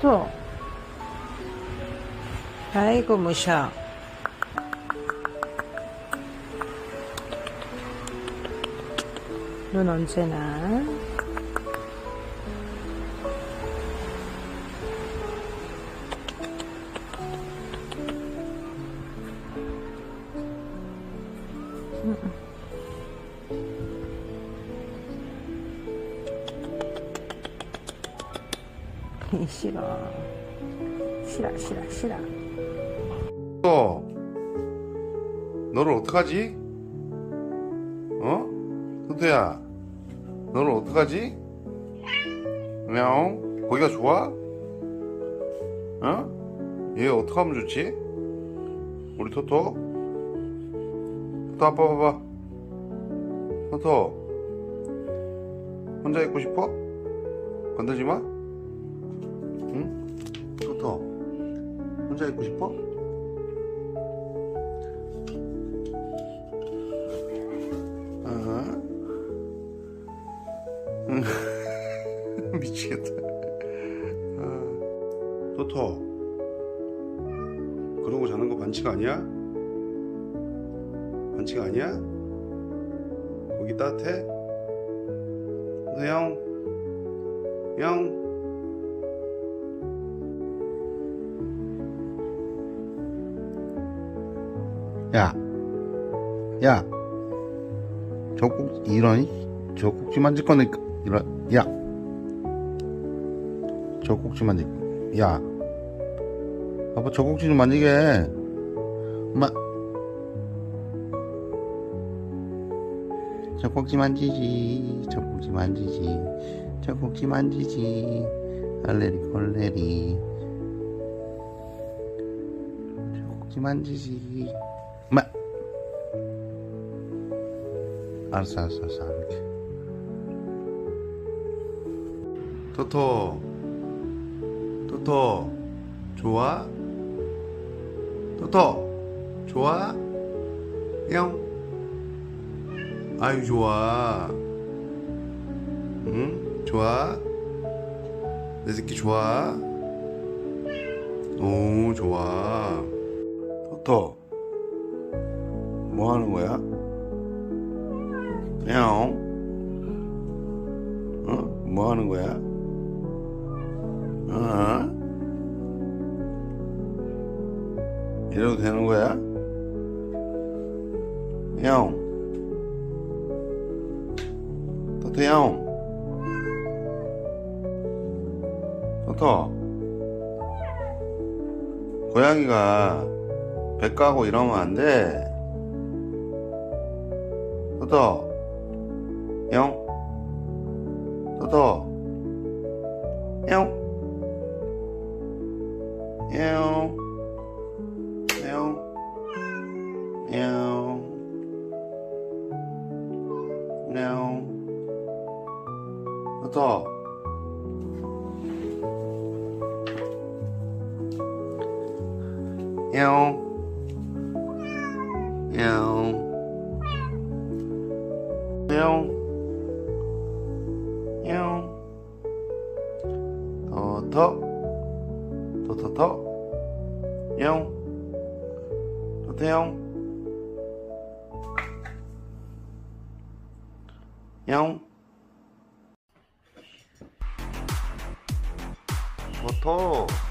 토토. 아이고, 무셔. 눈 언제나. 싫어. 싫어, 싫어, 싫어. 또 너를 어떡하지? 어? 토토야 너를 어떡하지? 냥 거기가 좋아? 어? 얘 어떡하면 좋지? 우리 토토? 토토 아빠 봐봐 토토 혼자 있고 싶어? 건들지 마? 혼자 있고 싶어? 어? 응. 미치겠다. 아. 토토. 그러고 자는 거 반칙 아니야? 반칙 아니야? 거기 따뜻해? 너 형? 형? 야, 야, 저 꼭, 이런, 저 꼭지 만질 거니까, 이런, 야. 저 꼭지 만질, 야. 아빠 저 꼭지 좀 만지게. 엄마. 저 꼭지 만지지. 저 꼭지 만지지. 저 꼭지 만지지. 알레리 콜레리. 저 꼭지 만지지. 엄마. 알았어, 알았어, 알았어, 이렇게. 토토, 토토, 좋아? 토토, 좋아? 형? 아유, 좋아. 응? 좋아? 내 새끼 좋아? 오, 좋아. 토토, 뭐 하는 거야? 형, 어? 뭐 하는 거야? 어? 이래도 되는 거야? 형, 토토 형, 토토, 고양이가 배 까고 이러면 안 돼. 토토, 형, 토토, 형, 형, 형, 형, 형, 형, 토토, 토토토, 형, 토토 형, 형, 토토.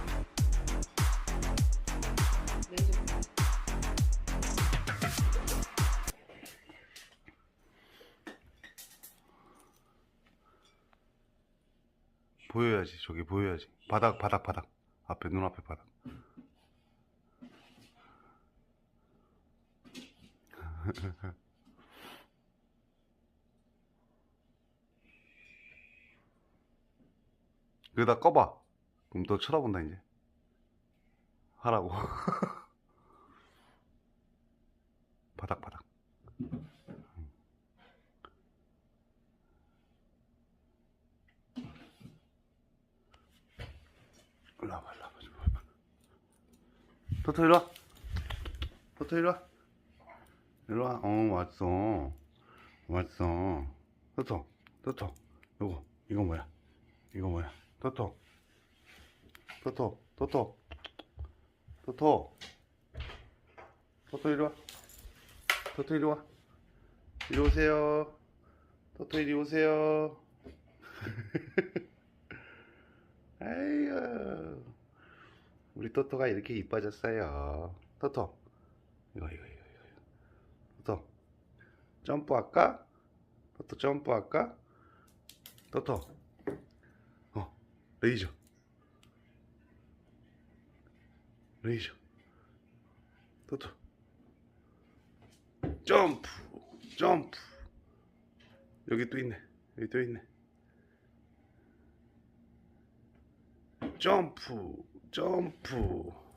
보여야지 저기 보여야지. 바닥 바닥 바닥. 앞에 눈앞에 바닥. 그러다 꺼봐. 그럼 또 쳐다본다 이제. 하라고 바닥 바닥 일로 와봐, 일로 와봐, 좀 와봐. 토토 일로 와. 토토 일로 와. 일로 와. 어, 왔어. 왔어. 토토, 토토. 요거, 이거 뭐야? 이거 뭐야? 토토. 토토 토토 토토 토토 이리 와 토토 이리 와 이리 오세요 토토 이리 오세요 아이고 우리 토토가 이렇게 이뻐졌어요. 토토. 이거 이거 이거 이거. 토토. 점프할까? 토토 점프할까? 토토. 어 레이저. 레이저. 토토. 점프 점프. 여기 또 있네. 여기 또 있네 점프 점프